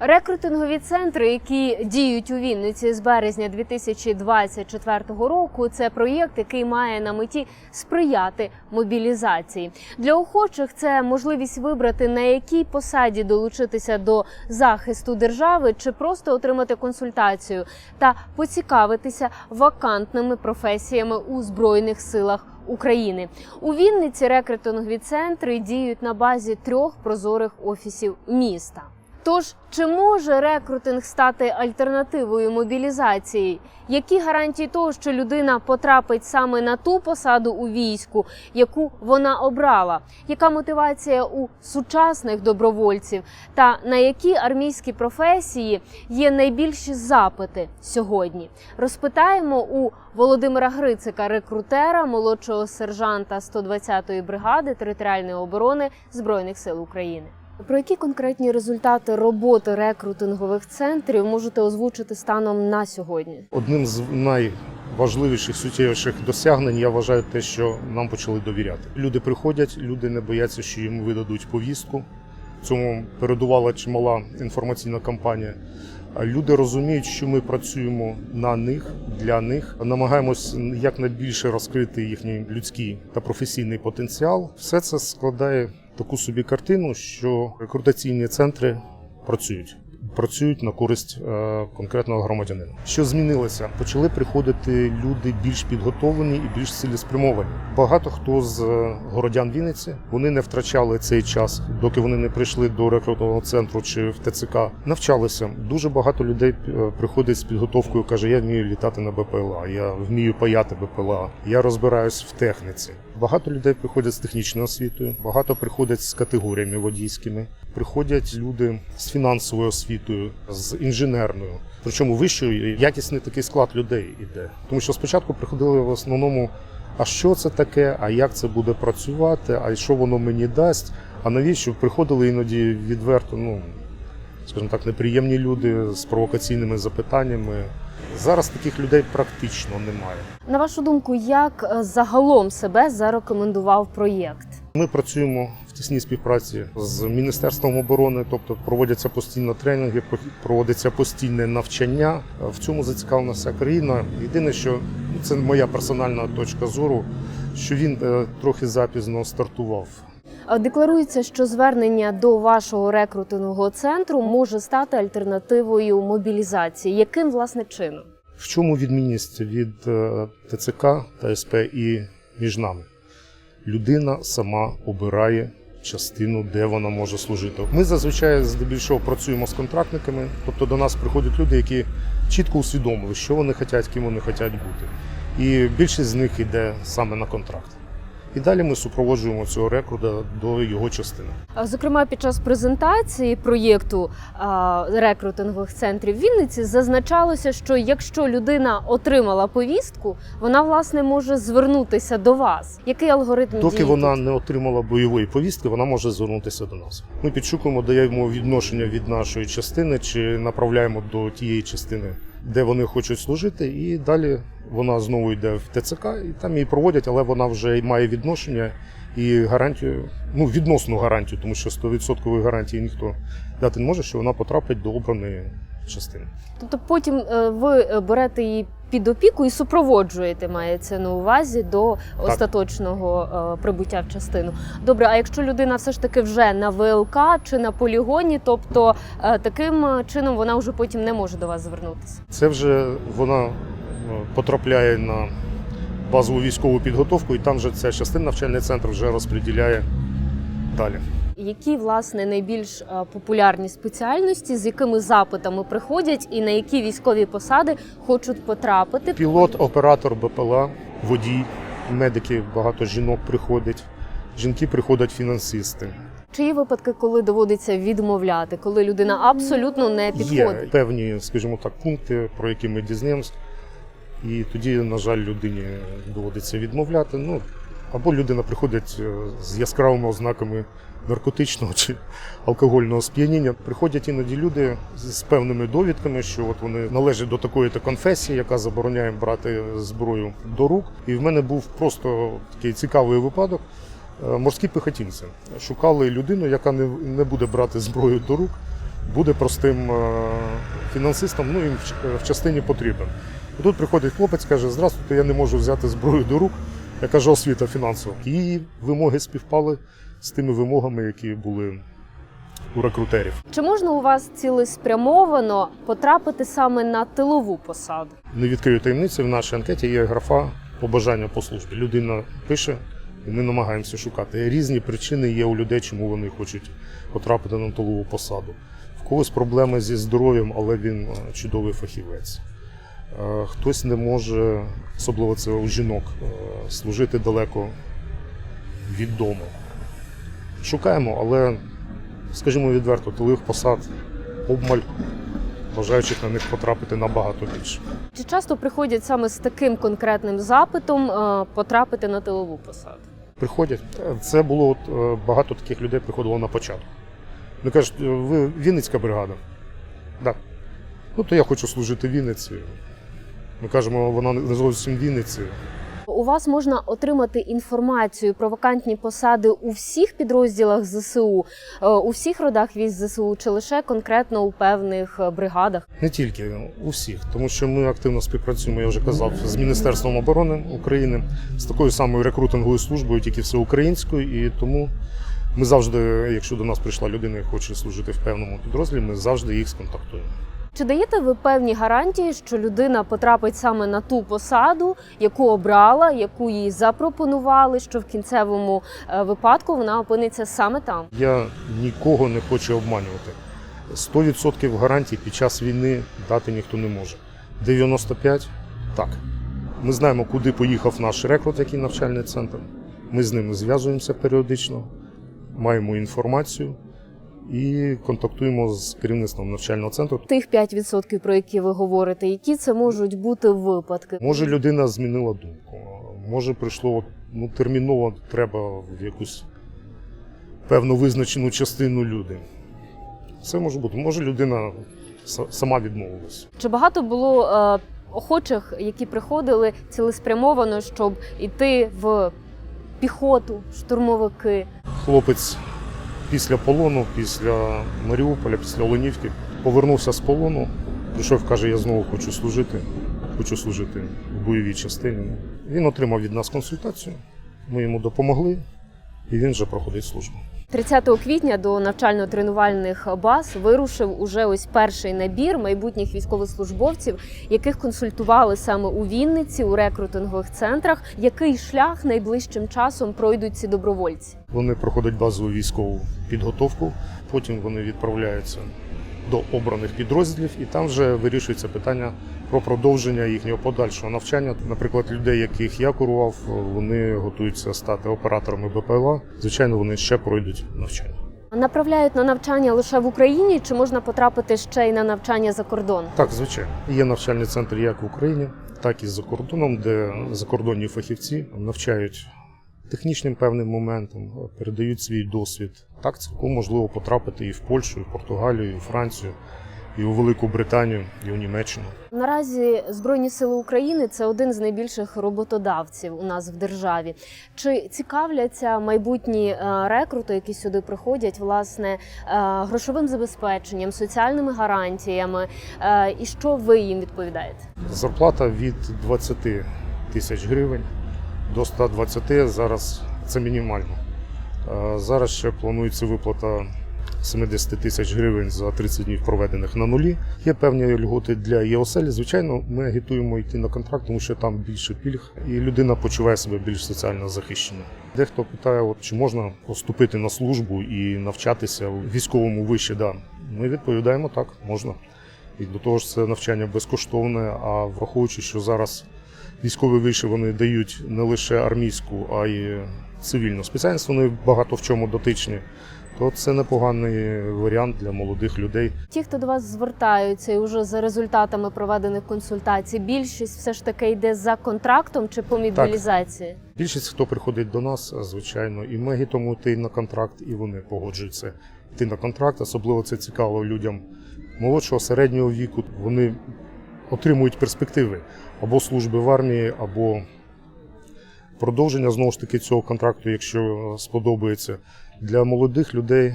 Рекрутингові центри, які діють у Вінниці з березня 2024 року, це проєкт, який має на меті сприяти мобілізації. Для охочих це можливість вибрати на якій посаді долучитися до захисту держави чи просто отримати консультацію та поцікавитися вакантними професіями у збройних силах. України у Вінниці рекрутингові центри діють на базі трьох прозорих офісів міста. Тож, чи може рекрутинг стати альтернативою мобілізації? Які гарантії того, що людина потрапить саме на ту посаду у війську, яку вона обрала? Яка мотивація у сучасних добровольців? Та на які армійські професії є найбільші запити сьогодні? Розпитаємо у Володимира Грицика, рекрутера, молодшого сержанта 120-ї бригади територіальної оборони Збройних сил України. Про які конкретні результати роботи рекрутингових центрів можете озвучити станом на сьогодні? Одним з найважливіших суттєвіших досягнень я вважаю те, що нам почали довіряти. Люди приходять, люди не бояться, що їм видадуть повістку. Цьому передувала чимала інформаційна кампанія. Люди розуміють, що ми працюємо на них для них, намагаємось якнайбільше розкрити їхній людський та професійний потенціал. Все це складає таку собі картину, що рекрутаційні центри працюють. Працюють на користь е, конкретного громадянина. Що змінилося? Почали приходити люди більш підготовлені і більш цілеспрямовані. Багато хто з е, городян Вінниці вони не втрачали цей час, доки вони не прийшли до рекрутного центру чи в ТЦК. Навчалися. Дуже багато людей е, приходить з підготовкою. каже: Я вмію літати на БПЛА, я вмію паяти БПЛА, я розбираюсь в техніці. Багато людей приходять з технічною освітою, багато приходять з категоріями водійськими. Приходять люди з фінансовою освітою, з інженерною. Причому вищою якісний такий склад людей іде. Тому що спочатку приходили в основному, а що це таке, а як це буде працювати, а що воно мені дасть. А навіщо приходили іноді відверто, ну скажімо так, неприємні люди з провокаційними запитаннями. Зараз таких людей практично немає. На вашу думку, як е, загалом себе зарекомендував проєкт? Ми працюємо в тісній співпраці з Міністерством оборони, тобто проводяться постійно тренінги, проводиться постійне навчання. В цьому зацікавлена вся країна. Єдине, що ну, це моя персональна точка зору, що він е, трохи запізно стартував. Декларується, що звернення до вашого рекрутингового центру може стати альтернативою мобілізації. Яким власне чином? В чому відмінність від е, ТЦК та СП і між нами? Людина сама обирає частину, де вона може служити. Ми зазвичай здебільшого працюємо з контрактниками, тобто до нас приходять люди, які чітко усвідомили, що вони хочуть, ким вони хочуть бути. І більшість з них йде саме на контракт. І далі ми супроводжуємо цього рекрута до його частини. А, Зокрема, під час презентації проєкту рекрутингових центрів Вінниці зазначалося, що якщо людина отримала повістку, вона власне може звернутися до вас. Який алгоритм Доки дії вона тут? не отримала бойової повістки, вона може звернутися до нас. Ми підшукуємо, даємо відношення від нашої частини чи направляємо до тієї частини, де вони хочуть служити, і далі вона знову йде в ТЦК, і там її проводять, але вона вже має відношення і гарантію, ну відносну гарантію, тому що 100% гарантії ніхто дати не може, що вона потрапить до обраної частини. Тобто потім е, ви е, берете її під опіку і супроводжуєте, мається на увазі до остаточного е, прибуття в частину. Добре, а якщо людина все ж таки вже на ВЛК чи на полігоні, тобто таким чином вона вже потім не може до вас звернутися. Це вже вона потрапляє на базову військову підготовку, і там вже ця частина навчальний центр вже розподіляє далі. Які власне найбільш е, популярні спеціальності, з якими запитами приходять, і на які військові посади хочуть потрапити? Пілот, оператор БПЛА, водій, медики, багато жінок приходять. Жінки приходять фінансисти. Чи є випадки, коли доводиться відмовляти, коли людина абсолютно не Є певні, скажімо так, пункти, про які ми дізнаємось. І тоді, на жаль, людині доводиться відмовляти. Ну, або людина приходить е, з яскравими ознаками наркотичного чи алкогольного сп'яніння. Приходять іноді люди з певними довідками, що от вони належать до такої то конфесії, яка забороняє брати зброю до рук. І в мене був просто такий цікавий випадок. Е, Морські пехотинці шукали людину, яка не, буде брати зброю до рук, буде простим е, фінансистом, ну і в в частині потрібен. І тут приходить хлопець, каже: Здравствуйте, я не можу взяти зброю до рук. Я кажу, освіта фінансова. І вимоги співпали з тими вимогами, які були у рекрутерів. Чи можна у вас цілеспрямовано потрапити саме на тилову посаду? Не відкрию таємниці, в нашій анкеті є графа побажання по службі. Людина пише, і ми намагаємося шукати. Різні причини є у людей, чому вони хочуть потрапити на тилову посаду. В когось проблеми зі здоров'ям, але він е, чудовий фахівець. Е, Хтось не може, особливо це у жінок, е, служити далеко від дому. Шукаємо, але, скажімо відверто, тилових посад обмаль, бажаючих на них потрапити набагато більше. Чи часто приходять саме з таким конкретним запитом е, потрапити на тилову посаду? Приходять. Це було от, багато таких людей приходило на початку. Вони кажуть, «Е, ви Вінницька бригада? Так. Ну, то я хочу служити в Вінниці. Ми кажемо, вона не зовсім Вінниці. У вас можна отримати інформацію про вакантні посади у всіх підрозділах ЗСУ, е, у всіх родах військ ЗСУ, чи лише конкретно у певних е, бригадах? Не тільки у всіх, тому що ми активно співпрацюємо, я вже казав, з Міністерством оборони України, з такою самою рекрутинговою службою, тільки всеукраїнською. І тому ми завжди, якщо до нас прийшла людина і хоче служити в певному підрозділі, ми завжди їх сконтактуємо. Чи даєте ви певні гарантії, що людина потрапить саме на ту посаду, яку обрала, яку їй запропонували, що в кінцевому е, випадку вона опиниться саме там? Я нікого не хочу обманювати. 100% гарантій під час війни дати ніхто не може. 95% так. Ми знаємо, куди поїхав наш рекрут, який навчальний центр. Ми з ними зв'язуємося періодично, маємо інформацію і контактуємо з керівництвом навчального центру. Тих 5%, про які ви говорите, які це можуть бути випадки? Може, людина змінила думку, може прийшло ну, терміново треба в якусь певну визначену частину люди. Все може бути. Може, людина сама відмовилась. Чи багато було е, охочих, які приходили цілеспрямовано, щоб іти в піхоту, штурмовики? Хлопець після полону, після Маріуполя, після Оленівки повернувся з полону, прийшов, каже, я знову хочу служити, хочу служити в бойовій частині. Він отримав від нас консультацію, ми йому допомогли, і він вже проходить службу. 30 квітня до навчально-тренувальних баз вирушив уже ось перший набір майбутніх військовослужбовців, яких консультували саме у Вінниці у рекрутингових центрах. Який шлях найближчим часом пройдуть ці добровольці? Вони проходять базову військову підготовку, потім вони відправляються до обраних підрозділів, і там вже вирішується питання про продовження їхнього подальшого навчання. Наприклад, людей, яких я курував, вони готуються стати операторами БПЛА. Звичайно, вони ще пройдуть навчання. Направляють на навчання лише в Україні, чи можна потрапити ще й на навчання за кордон? Так, звичайно, є навчальний центр як в Україні, так і за кордоном, де закордонні фахівці навчають технічним певним моментам, передають свій досвід. Так, цілком можливо потрапити і в Польщу, і в Португалію, і в Францію, і у Велику Британію, і у Німеччину. Наразі Збройні Сили України це один з найбільших роботодавців у нас в державі. Чи цікавляться майбутні е, рекрути, які сюди приходять, власне, е, грошовим забезпеченням, соціальними гарантіями? Е, І що ви їм відповідаєте? Зарплата від 20 тисяч гривень до 120 зараз це мінімально. Е, Зараз ще планується виплата 70 тисяч гривень за 30 днів проведених на нулі. Є певні льготи для ЄОСЕЛі. Звичайно, ми агітуємо йти на контракт, тому що там більше пільг, і людина почуває себе більш соціально захищено. Дехто питає, от, чи можна поступити на службу і навчатися в військовому виші. Да. Ми відповідаємо так, можна. І до того ж, це навчання безкоштовне. А враховуючи, що зараз військові виші вони дають не лише армійську, а й цивільну спеціальність, вони багато в чому дотичні. То це непоганий варіант для молодих людей. Ті, хто до вас звертаються, і вже за результатами проведених консультацій, більшість все ж таки йде за контрактом чи по мобілізації? Більшість, хто приходить до нас, звичайно, і ми агітуємо йти на контракт, і вони погоджуються йти на контракт. Особливо це цікаво людям молодшого середнього віку. Вони отримують перспективи або служби в армії, або продовження знову ж таки цього контракту, якщо сподобається. Для молодих людей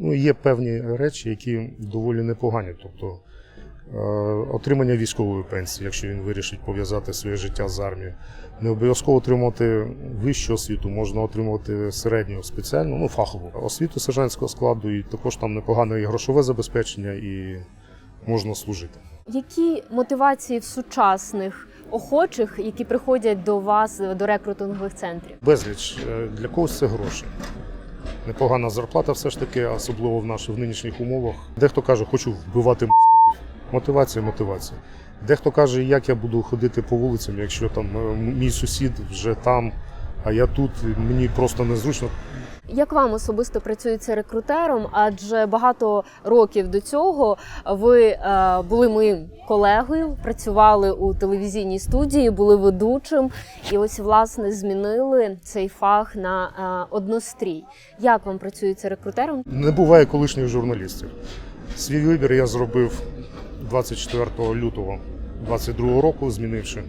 Ну, є певні речі, які доволі непогані. Тобто е, отримання військової пенсії, якщо він вирішить пов'язати своє життя з армією. Не обов'язково отримувати вищу освіту, можна отримувати середню спеціальну, ну фахову освіту сержантського складу, і також там непогане і грошове забезпечення, і можна служити. Які мотивації в сучасних охочих, які приходять до вас до рекрутингових центрів? Безліч Е, для когось це гроші. Непогана зарплата все ж таки, особливо в наших в нинішніх умовах. Дехто каже, хочу вбивати. Мотивація, мотивація. Дехто каже, як я буду ходити по вулицям, якщо там е, мій сусід вже там, а я тут, мені просто незручно. Як вам особисто працюється рекрутером? Адже багато років до цього ви е, були моїм колегою, працювали у телевізійній студії, були ведучим, і ось власне змінили цей фах на е, однострій. Як вам працюється рекрутером? Не буває колишніх журналістів. Свій вибір я зробив 24 лютого 22 року, змінивши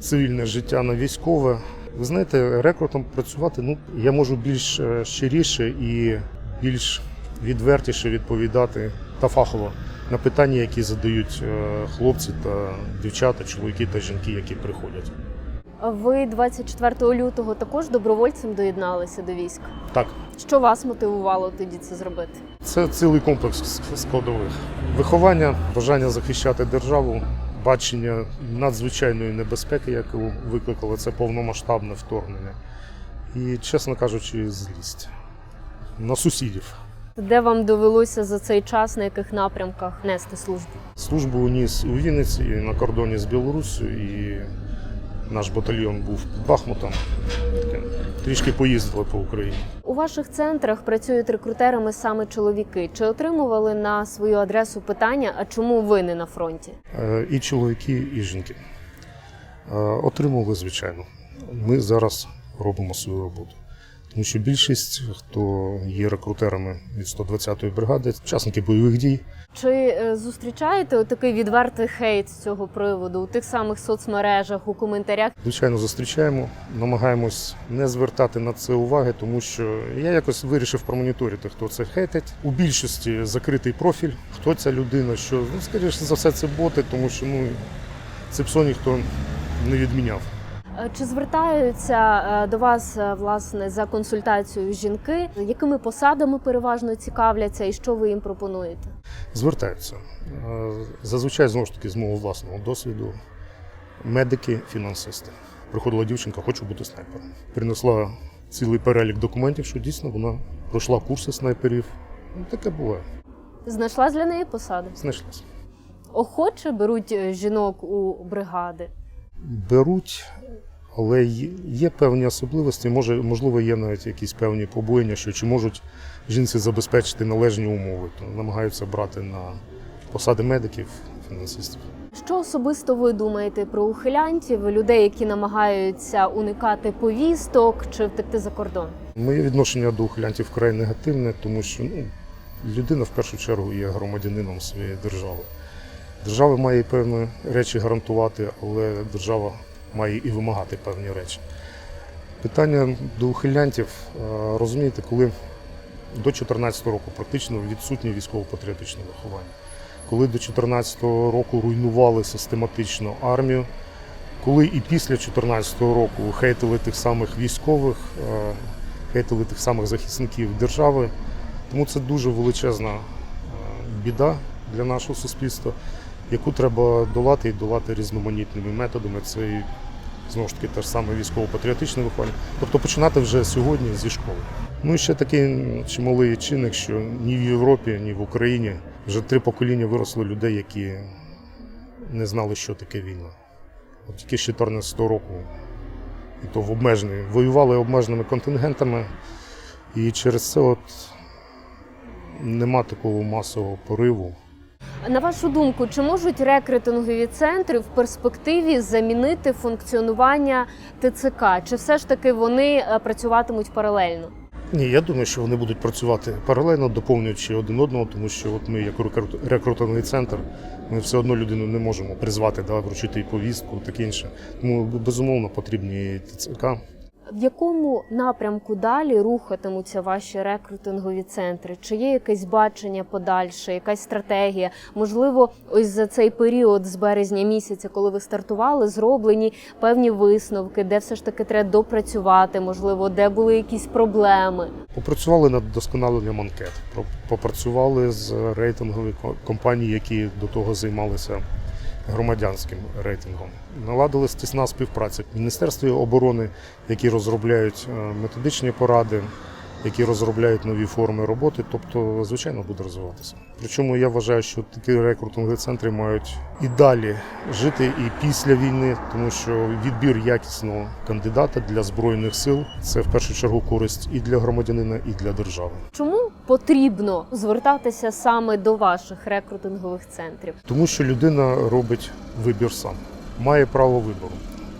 цивільне життя на військове. Ви знаєте, рекрутом працювати ну, я можу більш е, щиріше і більш відвертіше відповідати та фахово на питання, які задають е, хлопці та дівчата, чоловіки та жінки, які приходять. Ви 24 лютого також добровольцем доєдналися до військ. Так, Що вас мотивувало тоді це зробити? Це цілий комплекс складових. Виховання, бажання захищати державу, бачення надзвичайної небезпеки, яку викликало це повномасштабне вторгнення. І, чесно кажучи, злість на сусідів. Де вам довелося за цей час на яких напрямках нести службу? Службу ніс у Вінниці і на кордоні з Білоруссю, і наш батальйон був під Бахмутом. Трішки поїздили по Україні. У ваших центрах працюють рекрутерами саме чоловіки. Чи отримували на свою адресу питання, а чому ви не на фронті? Е, і чоловіки, і жінки. Е, Отримували, звичайно. Ми зараз робимо свою роботу. Тому що більшість, хто є рекрутерами від 120-ї бригади, учасники бойових дій, Чи е, зустрічаєте такий відвертий хейт з цього приводу у тих самих соцмережах, у коментарях? звичайно, зустрічаємо, намагаємось не звертати на це уваги, тому що я якось вирішив промоніторити, хто це хейтить. У більшості закритий профіль, хто ця людина, що ну, скоріше за все, це боти, тому що ну це псо ніхто не відміняв. Е, Чи звертаються е, до вас власне за консультацією жінки? Якими посадами переважно цікавляться, і що ви їм пропонуєте? Звертаються. Е, Зазвичай знову ж таки з мого власного досвіду. Медики, фінансисти. Приходила дівчинка, хочу бути снайпером. Принесла цілий перелік документів, що дійсно вона пройшла курси снайперів. Ну, таке буває. Знайшла для неї посади? Знайшлася. Охоче беруть е, жінок у бригади. Беруть, але є- є певні особливості. Може, можливо, є навіть якісь певні побоєння, що чи можуть жінці забезпечити належні умови. Намагаються брати на посади медиків, фінансистів. Що особисто ви думаєте про ухилянтів, людей, які намагаються уникати повісток чи втекти за кордон? Моє відношення до ухилянтів вкрай негативне, тому що ну, людина в першу чергу є громадянином своєї держави. Держава має певні речі гарантувати, але держава має і вимагати певні речі. Питання до ухилянтів, розумієте, коли до 2014 року практично відсутнє військово-патріотичне виховання. Коли до 2014 року руйнували систематично армію, коли і після 2014 року хейтили тих самих військових, е, хейтили тих самих захисників держави. Тому це дуже величезна е, біда для нашого суспільства, яку треба долати і долати різноманітними методами. Це знову ж таки те ж саме військово-патріотичне виховання. Тобто починати вже сьогодні зі школи. Ну і ще такий чималий чинник, що ні в Європі, ні в Україні вже три покоління виросли людей, які не знали, що таке війна. От тільки з 14 року, і то в обмеженій, воювали обмеженими контингентами, і через це от нема такого масового пориву. На вашу думку, чи можуть рекрутингові центри в перспективі замінити функціонування ТЦК? Чи все ж таки вони е, працюватимуть паралельно? Ні, я думаю, що вони будуть працювати паралельно, доповнюючи один одного, тому що от ми, як рекрут- рекрутинговий центр, ми все одно людину не можемо призвати, да, вручити їй повістку, таке інше. Тому безумовно потрібні ТЦК. В якому напрямку далі рухатимуться ваші рекрутингові центри? Чи є якесь бачення подальше, якась стратегія? Можливо, ось за цей період з березня місяця, коли ви стартували, зроблені певні висновки, де все ж таки треба допрацювати, можливо, де були якісь проблеми. Попрацювали над вдосконаленням анкет, попрацювали з рейтинговими ко- компаній, які до того займалися громадянським рейтингом. Наладили стісна співпраця Міністерстві оборони, які розробляють е, методичні поради, які розробляють нові форми роботи. Тобто, звичайно, буде розвиватися. Причому я вважаю, що такі рекрутингові центри мають і далі жити і після війни, тому що відбір якісного кандидата для збройних сил це в першу чергу користь і для громадянина, і для держави. Чому потрібно звертатися саме до ваших рекрутингових центрів? Тому що людина робить вибір сам, має право вибору.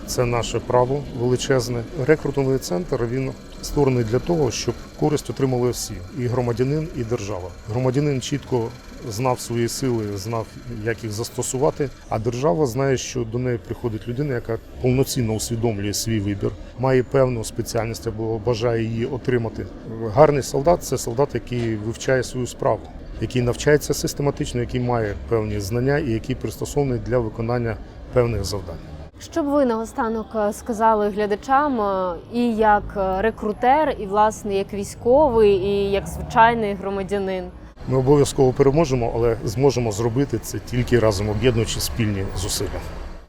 Це наше право величезне. Рекрутинговий центр він створений для того, щоб користь отримали всі і громадянин, і держава. Громадянин чітко знав свої сили, знав, як їх застосувати. А держава знає, що до неї приходить людина, яка повноцінно усвідомлює свій вибір, має певну спеціальність або бажає її отримати. Гарний солдат це солдат, який вивчає свою справу який навчається систематично, який має певні знання і який пристосований для виконання певних завдань. Що б ви наостанок е, сказали глядачам е, і як е, рекрутер, і власне як військовий, і як звичайний громадянин? Ми обов'язково переможемо, але зможемо зробити це тільки разом об'єднуючи спільні зусилля.